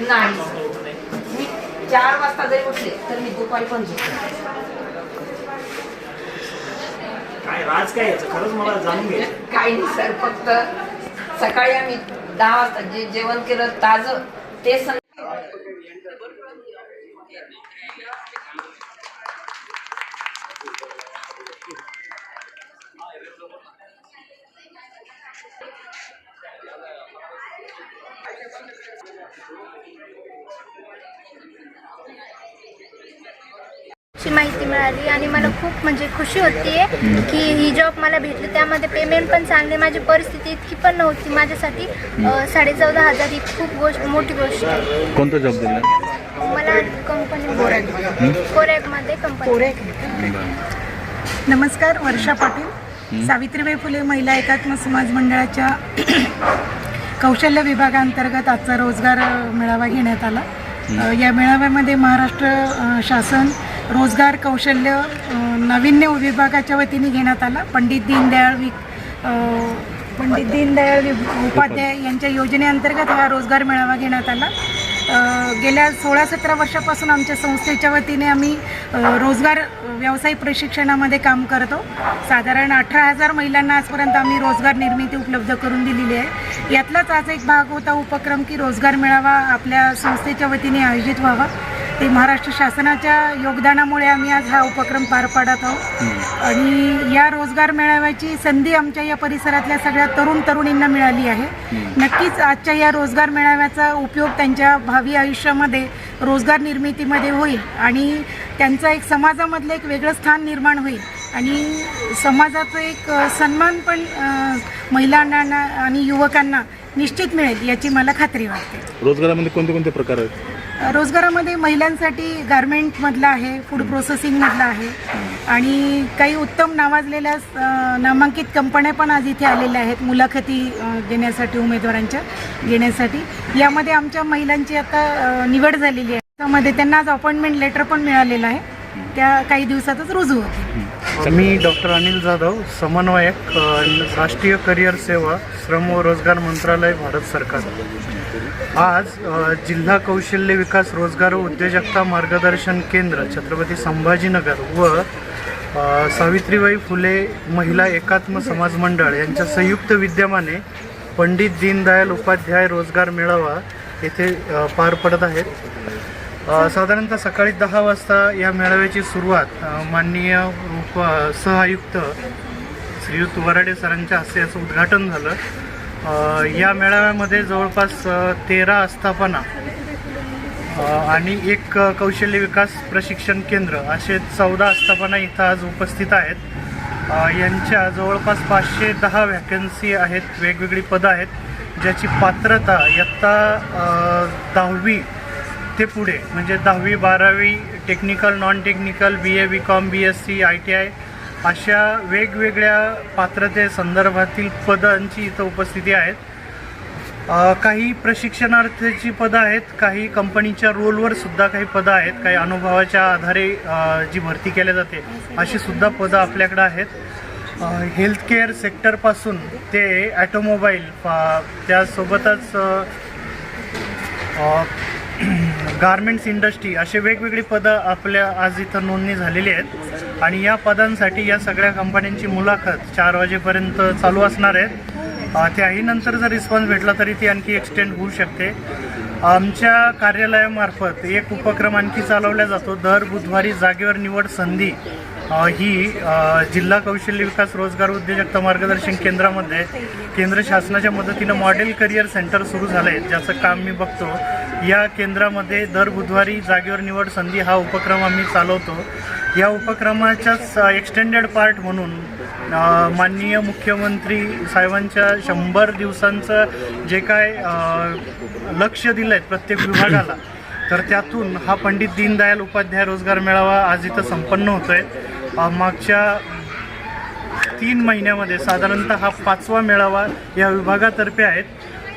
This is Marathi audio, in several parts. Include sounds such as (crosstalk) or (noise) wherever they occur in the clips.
नाही. मी चार वाजता जरी उठले तर मी दुपारी पण काय राज काय याचं? खरंच मला जाणून घ्यायचं काही नाही सर. फक्त सकाळी आम्ही दहा वाजता जे जेवण केलं ताजं ते सं ची माहिती मिळाली आणि मला खूप म्हणजे खुशी होती की ही जॉब मला भेटली. त्यामध्ये पेमेंट पण चांगली माझी परिस्थिती इतकी पण नव्हती. माझ्यासाठी साडे चौदा हजार ही खूप गोष्ट मोठी गोष्ट आहे. कोणता जॉब दिला? मला कंपनी कोरॅकमध्ये कंपनी नमस्कार वर्षा पाटील. सावित्रीबाई फुले महिला एकात्म समाज मंडळाच्या (clears throat) कौशल्य विभागांतर्गत आजचा रोजगार मेळावा घेण्यात आला. या मेळाव्यामध्ये महाराष्ट्र शासन रोजगार कौशल्य नवीन्य नाविन्य विभागाच्या वतीने घेण्यात आला. पंडित दीनदयाळ वि पंडित दीनदयाळ उपाध्याय यांच्या योजनेअंतर्गत हा रोजगार मेळावा घेण्यात आला. गेल्या सोळा सतरा वर्षापासून आमच्या संस्थेच्या वतीने आम्ही रोजगार व्यवसाय प्रशिक्षणामध्ये काम करतो. साधारण अठरा हजार महिलांना आजपर्यंत आम्ही रोजगार निर्मिती उपलब्ध करून दिलेली आहे. यातलाच आज एक भाग होता उपक्रम की रोजगार मेळावा आपल्या संस्थेच्या वतीने आयोजित व्हावा. ते महाराष्ट्र शासनाच्या योगदानामुळे आम्ही आज हा उपक्रम पार पाडत आहोत. आणि या रोजगार मेळाव्याची संधी आमच्या या परिसरातल्या सगळ्या तरुण तरुणींना मिळाली आहे. नक्कीच आजच्या या रोजगार मेळाव्याचा उपयोग त्यांच्या भावी आयुष्यामध्ये रोजगार निर्मितीमध्ये होईल आणि त्यांचं एक समाजामधलं एक वेगळं स्थान निर्माण होईल. आणि समाजाचं एक सन्मान पण महिलांना आणि युवकांना निश्चित मिळेल याची मला खात्री वाटते. रोजगारामध्ये कोणते कोणते प्रकार आहेत? रोजगारामध्ये महिलांसाठी गारमेंटमधला आहे फूड प्रोसेसिंगमधला आहे. आणि काही उत्तम नावाजलेल्या नामांकित कंपन्या पण आज इथे आलेल्या आहेत. मुलाखती घेण्यासाठी देण्यासाठी उमेदवारांच्या घेण्यासाठी. यामध्ये आमच्या महिलांची आता निवड झालेली आहे. त्यामध्ये त्यांना आज अपॉइंटमेंट लेटर पण मिळालेलं आहे. त्या काही दिवसातच रुजू होते मी डॉक्टर अनिल जाधव समन्वयक राष्ट्रीय करिअर सेवा श्रम व रोजगार मंत्रालय भारत सरकार. आज जिल्हा कौशल्य विकास रोजगार व उद्योजकता मार्गदर्शन केंद्र छत्रपती संभाजीनगर व सावित्रीबाई फुले महिला एकात्म समाज मंडळ यांच्या संयुक्त विद्यमाने पंडित दीनदयाल उपाध्याय रोजगार मेळावा येथे पार पडत आहेत. साधारणतः सकाळी दहा वाजता या मेळाव्याची सुरुवात माननीय उप सहआयुक्त श्रीयुत वराडे सरांच्या हस्ते याचं उद्घाटन झालं. या मेळाव्यामध्ये जवळपास तेरा आस्थापना आणि एक कौशल्य विकास प्रशिक्षण केंद्र असे चौदा आस्थापना इथं आज उपस्थित आहेत. यांच्या जवळपास पाचशे दहा व्हॅकन्सी आहेत वेगवेगळी पदं आहेत ज्याची पात्रता इयत्ता दहावी ते पुढे म्हणजे दहावी बारावी technical non technical B A B com B S C I T I अशा वेगवेगळ्या पात्रते संदर्भातील पदांची इथं उपस्थिती आहेत. काही प्रशिक्षणार्थीची पदं आहेत काही कंपनीच्या रोलवर सुद्धा काही पदं आहेत काही अनुभवाच्या आधारे जी भरती केल्या जाते अशी सुद्धा पदं आपल्याकडं आहेत. हेल्थ केअर सेक्टरपासून ते ॲटोमोबाईल त्यासोबतच गारमेंट्स इंडस्ट्री असे वेगवेगळी पदं आपल्या आज इथं नोंदणी झालेली आहेत. आणि या पदांसाठी या सगळ्या कंपन्यांची मुलाखत चार वाजेपर्यंत चालू असणार आहेत अ, त्याही नंतर जर रिस्पॉन्स भेटला तरी ती आणखी एक्सटेंड होऊ शकते. आमच्या कार्यालयामार्फत एक उपक्रम आणखी चालवला जातो. दर बुधवारी जागेवर निवड संधी ही जिल्हा कौशल्य विकास रोजगार उद्योजकता मार्गदर्शन केंद्रामध्ये केंद्र शासनाच्या मदतीनं मॉडेल करिअर सेंटर सुरू झालं आहे ज्याचं काम मी बघतो. या केंद्रामध्ये दर बुधवारी जागेवर निवड संधी हा उपक्रम आम्ही चालवतो. या उपक्रमाच्याच एक्सटेंडेड पार्ट म्हणून माननीय मुख्यमंत्री साहेबांच्या शंभर दिवसांचं जे काय लक्ष दिलं आहे प्रत्येक विभागाला तर त्यातून हा पंडित दीनदयाल उपाध्याय रोजगार मेळावा आज इथं संपन्न होतो आहे मागच्या तीन महिन्यामध्ये साधारणतः हा पाचवा मेळावा या विभागातर्फे आहेत.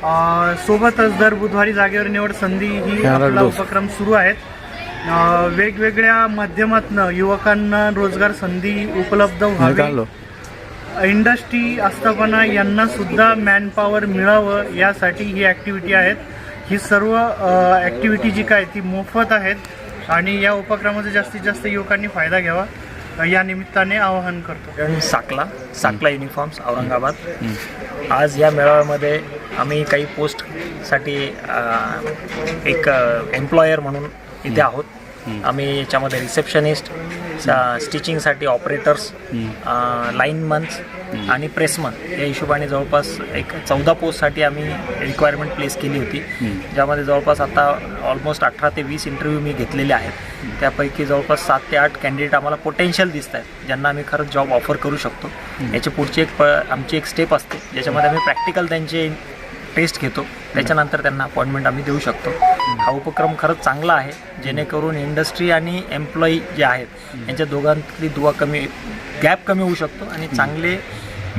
सोबतच दर बुधवारी जागेवर निवड संधी ही आपला उपक्रम सुरू आहेत. वेगवेगळ्या माध्यमातनं युवकांना रोजगार संधी उपलब्ध व्हावी. इंडस्ट्री आस्थापना यांना सुद्धा मॅनपॉवर मिळावं यासाठी ही ॲक्टिव्हिटी आहेत. ही सर्व ॲक्टिव्हिटी जी काय ती मोफत आहेत आणि या उपक्रमाचा जास्तीत जास्त युवकांनी फायदा घ्यावा. या निमित्ताने आवाहन करतो. साकला साकला युनिफॉर्म्स औरंगाबाद. आज या मेळाव्यामध्ये आम्ही काही पोस्टसाठी एक एम्प्लॉयर म्हणून इथे आहोत. आम्ही याच्यामध्ये रिसेप्शनिस्ट स्टिचिंगसाठी ऑपरेटर्स लाईनमन्स आणि प्रेसमन या हिशोबाने जवळपास एक चौदा पोस्टसाठी आम्ही रिक्वायरमेंट प्लेस केली होती. ज्यामध्ये जवळपास आता ऑलमोस्ट अठरा ते वीस इंटरव्ह्यू मी घेतलेले आहेत. त्यापैकी जवळपास सात ते आठ कॅन्डिडेट आम्हाला पोटेन्शियल दिसत आहेत ज्यांना आम्ही खरंच जॉब ऑफर करू शकतो. याची पुढची एक प आमची एक स्टेप असते. ज्याच्यामध्ये आम्ही प्रॅक्टिकल त्यांचे टेस्ट घेतो. त्याच्यानंतर त्यांना अपॉइंटमेंट आम्ही देऊ शकतो. हा उपक्रम खरंच चांगला आहे. जेणेकरून इंडस्ट्री आणि एम्प्लॉई जे आहेत यांच्या दोघांतली दुवा कमी गॅप कमी होऊ शकतो आणि चांगले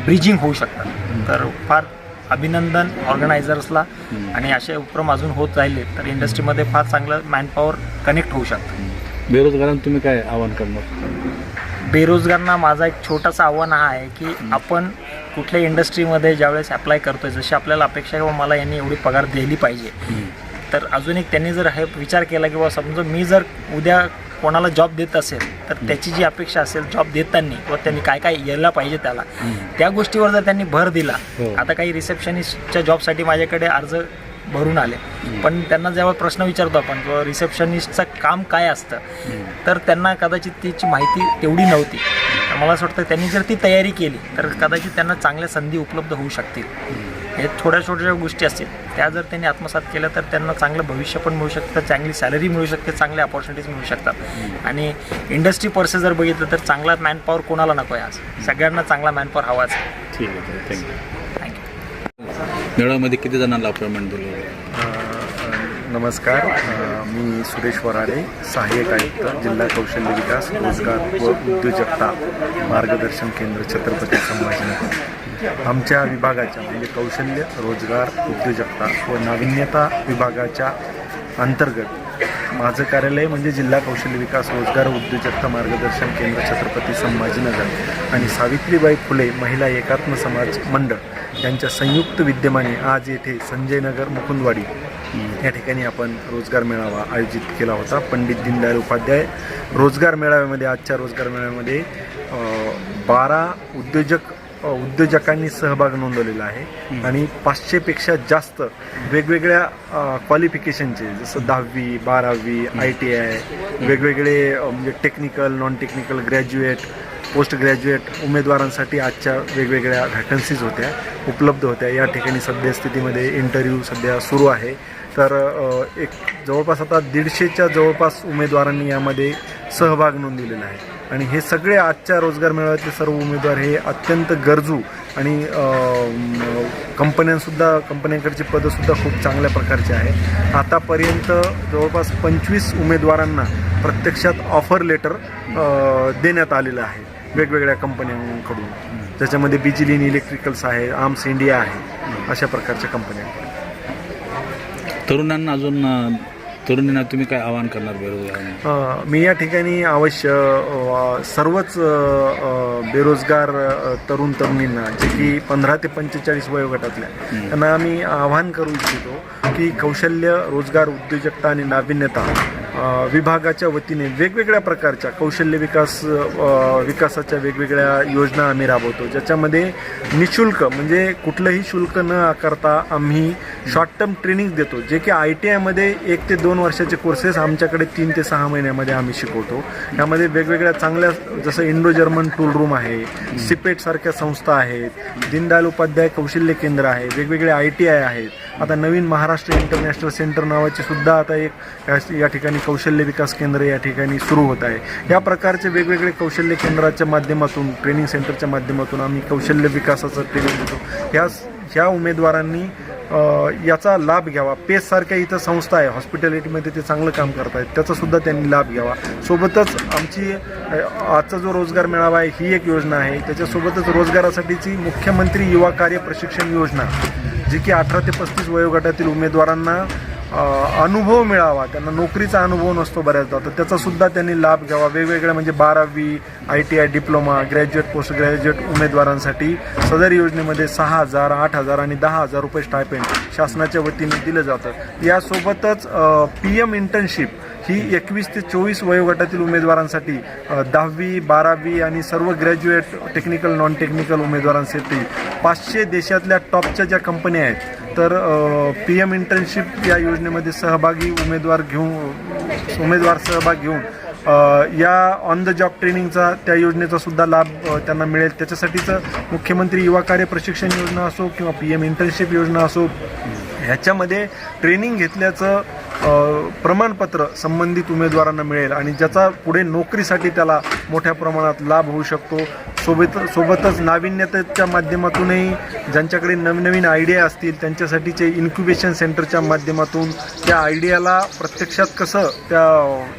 ब्रिजिंग होऊ शकतात. तर फार अभिनंदन ऑर्गनायझर्सला आणि असे उपक्रम अजून होत राहिले तर इंडस्ट्रीमध्ये फार चांगलं मॅनपॉवर कनेक्ट होऊ शकतं. बेरोजगारांना तुम्ही काय आवाहन करणार? बेरोजगारांना माझा एक छोटासा आव्हान हा आहे की आपण कुठल्या इंडस्ट्रीमध्ये ज्यावेळेस अप्लाय करतोय जशी आपल्याला अपेक्षा आहे की बाबा मला यांनी एवढी पगार दिली पाहिजे. तर अजून एक त्यांनी जर हे विचार केला की बाबा समजा मी जर उद्या कोणाला जॉब देत असेल तर त्याची जी अपेक्षा असेल जॉब देताना किंवा त्यांनी काय काय यायला पाहिजे त्याला त्या गोष्टीवर जर त्यांनी भर दिला हो. आता काही रिसेप्शनिस्टच्या जॉबसाठी माझ्याकडे अर्ज भरून आले. पण त्यांना जेव्हा प्रश्न विचारतो आपण किंवा रिसेप्शनिस्टचं काम काय असतं तर त्यांना कदाचित त्याची माहिती तेवढी नव्हती. तर मला असं वाटतं त्यांनी जर ती तयारी केली तर कदाचित त्यांना चांगल्या संधी उपलब्ध होऊ शकतील. हे थोड्या छोट्या गोष्टी असतील. त्या जर त्यांनी आत्मसात केल्या तर त्यांना चांगलं भविष्य पण मिळू शकतं चांगली सॅलरी मिळू शकते चांगल्या अपॉर्च्युनिटीज मिळू शकतात. आणि इंडस्ट्री पर्से जर बघितलं तर चांगला मॅनपॉवर कोणाला नको आहे आज? सगळ्यांना चांगला मॅनपॉवर हवाच आहे. ठीक आहे थँक्यू थँक्यू मेळाव्यामध्ये किती जणांना अपॉइंटमेंट दिलं? नमस्कार. मी सुरेश वराडे सहाय्यक आयुक्त जिल्हा कौशल्य विकास रोजगार व उद्योजकता मार्गदर्शन केंद्र छत्रपती संभाजीनगर. आमच्या विभागाच्या म्हणजे कौशल्य रोजगार उद्योजकता व नाविन्यता विभागाच्या अंतर्गत माझं कार्यालय म्हणजे जिल्हा कौशल्य विकास रोजगार उद्योजकता मार्गदर्शन केंद्र छत्रपती संभाजीनगर आणि सावित्रीबाई फुले महिला एकात्म समाज मंडळ यांच्या संयुक्त विद्यमाने आज येथे संजयनगर मुकुंदवाडी या ठिकाणी आपण रोजगार मेळावा आयोजित केला होता. पंडित दीनदयाल उपाध्याय रोजगार मेळाव्यामध्ये आजच्या रोजगार मेळाव्यामध्ये बारा उद्योजक उद्योजकांनी सहभाग नोंदवलेला आहे. आणि पाचशेपेक्षा जास्त वेगवेगळ्या क्वालिफिकेशनचे जसं दहावी बारावी आय टी आय वेगवेगळे म्हणजे technical non technical graduate post graduate उमेदवारांसाठी आजच्या वेगवेगळ्या व्हॅकन्सीज होत्या उपलब्ध होत्या. या ठिकाणी सद्यस्थितीमध्ये इंटरव्ह्यू सध्या सुरू आहे. तर एक जवळपास आता दीडशेच्या जवळपास उमेदवारांनी यामध्ये सहभाग नोंदवलेला आहे. आणि हे सगळे आजच्या रोजगार मेळाव्यातले सर्व उमेदवार हे अत्यंत गरजू आणि कंपन्यांसुद्धा कंपन्यांकडची पदंसुद्धा खूप चांगल्या प्रकारची आहे. आतापर्यंत जवळपास पंचवीस उमेदवारांना प्रत्यक्षात ऑफर लेटर देण्यात आलेलं आहे. वेगवेगळ्या कंपन्यांकडून. ज्याच्यामध्ये बिजिलीन इलेक्ट्रिकल्स आहे आर्म्स इंडिया आहे अशा प्रकारच्या कंपन्या. तरुणांना अजून तरुणींना तुम्ही काय आवाहन करणार बेरोजगारांना अ, मी या ठिकाणी अवश्य अ, सर्वच अ, अ, बेरोजगार अ, तरुण तरुणींना जे की पंधरा ते पंचेचाळीस वयोगटातल्या त्यांना आम्ही आवाहन करू इच्छितो की कौशल्य रोजगार उद्योजकता आणि नाविन्यता विभागाच्या वतीने वेगवेगळ्या प्रकारच्या कौशल्य विकास विकासाच्या वेगवेगळ्या योजना आम्ही राबवतो. ज्याच्यामध्ये निशुल्क म्हणजे कुठलंही शुल्क न आकारता आम्ही शॉर्ट टर्म ट्रेनिंग देतो जे की आय टी आयमध्ये एक ते दोन वर्षाचे कोर्सेस आमच्याकडे तीन ते सहा महिन्यामध्ये आम्ही शिकवतो. यामध्ये वेगवेगळ्या चांगल्या जसं इंडो जर्मन टूल रूम आहे सिपेट सारख्या संस्था आहेत दीनदयाल उपाध्याय कौशल्य केंद्र आहे वेगवेगळे आय टी आय आहेत. आता नवीन महाराष्ट्र इंटरनॅशनल सेंटर नावाची सुद्धा आता एक या ठिकाणी कौशल्य विकास केंद्र या ठिकाणी सुरू होत आहे. या प्रकारचे वेगवेगळे कौशल्य केंद्राच्या माध्यमातून ट्रेनिंग सेंटरच्या माध्यमातून आम्ही कौशल्य विकासाचं ट्रेनिंग देतो. ह्या ह्या उमेदवारांनी याचा लाभ घ्यावा. पेससारख्या इथं संस्था आहे हॉस्पिटॅलिटीमध्ये ते चांगलं काम करत आहेत. त्याचासुद्धा त्यांनी लाभ घ्यावा. सोबतच आमची आजचा जो रोजगार मेळावा आहे ही एक योजना आहे. त्याच्यासोबतच रोजगारासाठीची मुख्यमंत्री युवा कार्य प्रशिक्षण योजना जी की अठरा ते पस्तीस वयोगटातील उमेदवारांना अनुभव मिळावा. त्यांना नोकरीचा अनुभव नसतो बऱ्याचदा. तर त्याचा सुद्धा त्यांनी लाभ घ्यावा. वेगवेगळ्या म्हणजे बारावी I T I diploma graduate post graduate उमेदवारांसाठी सदर योजनेमध्ये सहा हजार आठ हजार आणि दहा हजार रुपये स्टायपेंड शासनाच्या वतीने दिलं जातं यासोबतच पी एम इंटर्नशिप ही एकवीस ते चोवीस वयोगटातील उमेदवारांसाठी दहावी बारावी आणि सर्व ग्रॅज्युएट टेक्निकल नॉन टेक्निकल उमेदवारांसाठी पाचशे देशातल्या टॉपच्या ज्या कंपन्या आहेत तर पी एम इंटर्नशिप या योजनेमध्ये सहभागी उमेदवार घेऊन उमेदवार सहभाग घेऊन या ऑन द जॉब ट्रेनिंगचा त्या योजनेचा सुद्धा लाभ त्यांना मिळेल. त्याच्यासाठीचं मुख्यमंत्री युवा कार्य प्रशिक्षण योजना असो किंवा पी एम इंटर्नशिप योजना असो ह्याच्यामध्ये ट्रेनिंग घेतल्याचं प्रमाणपत्र संबंधित उमेदवारांना मिळेल आणि ज्याचा पुढे नोकरीसाठी त्याला मोठ्या प्रमाणात लाभ होऊ शकतो. सोबत सोबतच नाविन्यतेच्या माध्यमातूनही ज्यांच्याकडे नवनवीन आयडिया असतील त्यांच्यासाठीचे इन्क्युबेशन सेंटरच्या माध्यमातून त्या आयडियाला प्रत्यक्षात कसं त्या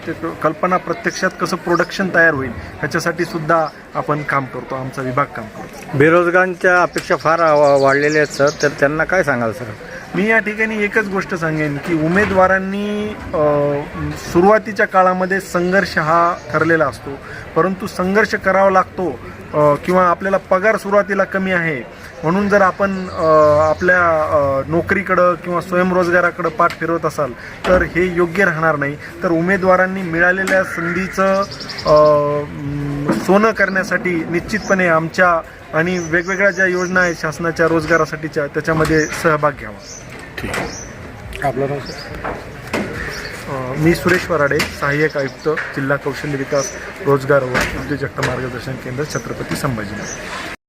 ते कल्पना प्रत्यक्षात कसं प्रोडक्शन तयार होईल ह्याच्यासाठी सुद्धा आपण काम करतो. आमचा विभाग काम करतो. बेरोजगारांच्या अपेक्षा फार वाढलेल्या आहेत सर. तर त्यांना काय सांगाल सर? मी या ठिकाणी एकच गोष्ट सांगेन की उमेदवारांनी सुरुवातीच्या काळामध्ये संघर्ष हा ठरलेला असतो. परंतु संघर्ष करावा लागतो किंवा आपल्याला पगार सुरुवातीला कमी आहे म्हणून जर आपण आपल्या नोकरीकडं किंवा स्वयंरोजगाराकडं पाठ फिरवत असाल तर हे योग्य राहणार नाही. तर उमेदवारांनी मिळालेल्या संधीचं सोनं करण्यासाठी निश्चितपणे आमच्या आणि वेगवेगळ्या ज्या योजना आहेत शासनाच्या रोजगारासाठीच्या त्याच्यामध्ये सहभाग घ्यावा. आपलं नाव सर मी सुरेश वराडे सहाय्यक आयुक्त जिल्हा कौशल्य विकास रोजगार व उद्योजकता मार्गदर्शन केंद्र छत्रपती संभाजीनगर.